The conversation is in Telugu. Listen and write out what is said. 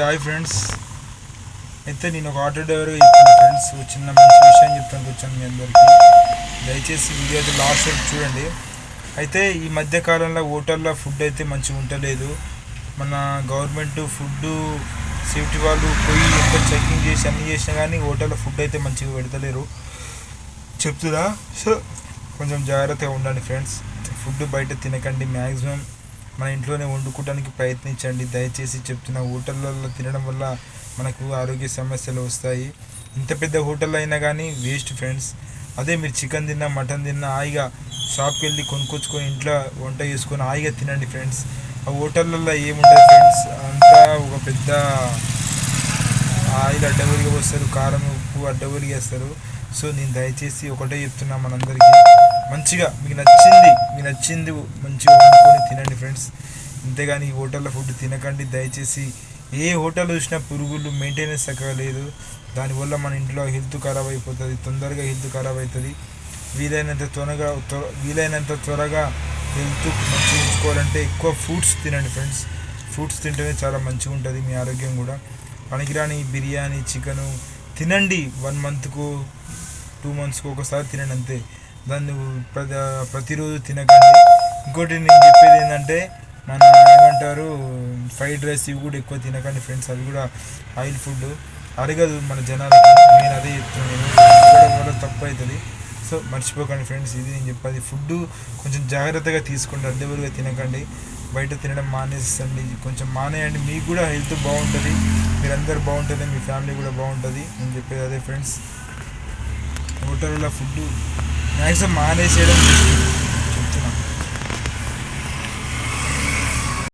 హాయ్ ఫ్రెండ్స్ అయితే నేను ఒక ఆటో డ్రైవర్గా చెప్తాను ఫ్రెండ్స్ చిన్న మంచి విషయం చెప్తాను వచ్చాను మీ అందరికీ. దయచేసి వీడియో అయితే లాస్ట్ వరకు చూడండి. అయితే ఈ మధ్య కాలంలో హోటల్లో ఫుడ్ అయితే మంచిగా ఉండలేదు. మన గవర్నమెంట్ ఫుడ్ సేఫ్టీ వాళ్ళు పోయి ఎంత చెకింగ్ చేసి అన్ని చేసినా కానీ హోటల్లో ఫుడ్ అయితే మంచిగా పెడతలేరు. చెప్తుందా సో కొంచెం జాగ్రత్తగా ఉండండి ఫ్రెండ్స్ ఫుడ్ బయట తినకండి. మ్యాక్సిమం మన ఇంట్లోనే వండుకోవడానికి ప్రయత్నించండి. దయచేసి చెప్తున్నా హోటళ్ళల్లో తినడం వల్ల మనకు ఆరోగ్య సమస్యలు వస్తాయి. ఇంత పెద్ద హోటల్ అయినా కానీ వేస్ట్ ఫ్రెండ్స్. అదే మీరు చికెన్ తిన్నా మటన్ తిన్నా హాయిగా షాప్కి వెళ్ళి కొనుక్కొచ్చుకొని ఇంట్లో వంట చేసుకొని హాయిగా తినండి ఫ్రెండ్స్. ఆ హోటళ్ళల్లో ఏముండదు ఫ్రెండ్స్. అంతా ఒక పెద్ద ఆయిల్ అడ్డగొలిగా వస్తారు కారం ఉప్పు అడ్డగొలిగా వేస్తారు. సో నేను దయచేసి ఒకటే చెప్తున్నా మనందరికీ. మంచిగా మీకు నచ్చింది మీకు నచ్చింది మంచిగా వండుకొని తినండి ఫ్రెండ్స్. అంతేగాని హోటల్లో ఫుడ్ తినకండి దయచేసి. ఏ హోటల్ చూసినా పురుగులు మెయింటెనెన్స్ చక్కగా లేదు. దానివల్ల మన ఇంట్లో హెల్త్ ఖరాబ్ అయిపోతుంది తొందరగా హెల్త్ ఖరాబ్ అవుతుంది వీలైనంత త్వరగా త్వర వీలైనంత త్వరగా హెల్త్ మంచిగా ఉంచుకోవాలంటే ఎక్కువ ఫ్రూట్స్ తినండి ఫ్రెండ్స్. ఫ్రూట్స్ తింటేనే చాలా మంచిగా ఉంటుంది మీ ఆరోగ్యం కూడా. పనికిరాని బిర్యానీ చికెను తినండి. వన్ మంత్కు టూ మంత్స్కు ఒకసారి తినండి అంతే. దాన్ని ప్రతి ప్రతిరోజు తినకండి. ఇంకోటి నేను చెప్పేది ఏంటంటే మన ఏమంటారు ఫ్రైడ్ రైస్ ఇవి కూడా ఎక్కువ తినకండి ఫ్రెండ్స్. అవి కూడా ఆయిల్ ఫుడ్ అడగదు మన జనాలకి. నేను అదే చెప్తున్నాను తినడం తప్పు అవుతుంది సో మర్చిపోకండి ఫ్రెండ్స్. ఇది నేను చెప్పేది. ఫుడ్ కొంచెం జాగ్రత్తగా తీసుకోండి అడ్డెవరుగా తినకండి. బయట తినడం మానేసండి కొంచెం మానేయండి. మీకు కూడా హెల్త్ బాగుంటుంది. మీరందరూ బాగుంటుంది మీ ఫ్యామిలీ కూడా బాగుంటుంది. నేను చెప్పేది అదే ఫ్రెండ్స్. హోటల్లో ఫుడ్ మ్యాక్సిమం మానేసేయడం